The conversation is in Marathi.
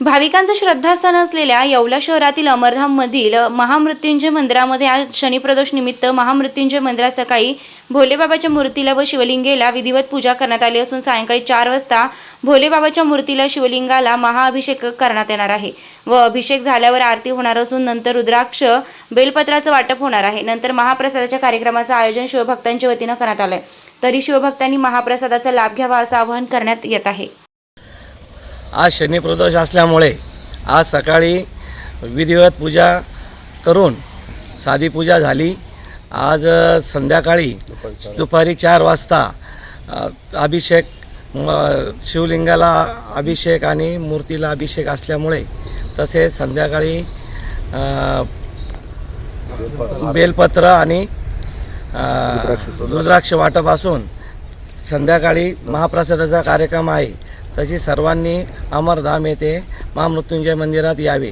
भाविकांचं श्रद्धास्थान असलेल्या येवला शहरातील अमरधाममधील महामृत्युंजय मंदिरामध्ये आज शनिप्रदोष निमित्त महामृत्युंजय मंदिरात सकाळी भोलेबाबाच्या मूर्तीला व शिवलिंगेला विधिवत पूजा करण्यात आली असून सायंकाळी चार वाजता भोलेबाबाच्या मूर्तीला शिवलिंगाला महाअभिषेक करण्यात येणार आहे. व अभिषेक झाल्यावर आरती होणार असून नंतर रुद्राक्ष बेलपत्राचं वाटप होणार आहे. नंतर महाप्रसादाच्या कार्यक्रमाचं आयोजन शिवभक्तांच्या वतीनं करण्यात आलंय. तरी शिवभक्तांनी महाप्रसादाचा लाभ घ्यावा असं आवाहन करण्यात येत आहे. आज शनिप्रदोष असल्यामुळे आज सकाळी विधिवत पूजा करून साधी पूजा झाली. आज संध्याकाळी दुपारी चार वाजता अभिषेक शिवलिंगाला अभिषेक आणि मूर्तीला अभिषेक असल्यामुळे तसेच संध्याकाळी बेलपत्र आणि रुद्राक्ष. वाटप असून संध्याकाळी महाप्रसादाचा कार्यक्रम आहे. तशी सर्वांनी अमरधाम येथे महामृत्युंजय मंदिरात यावे.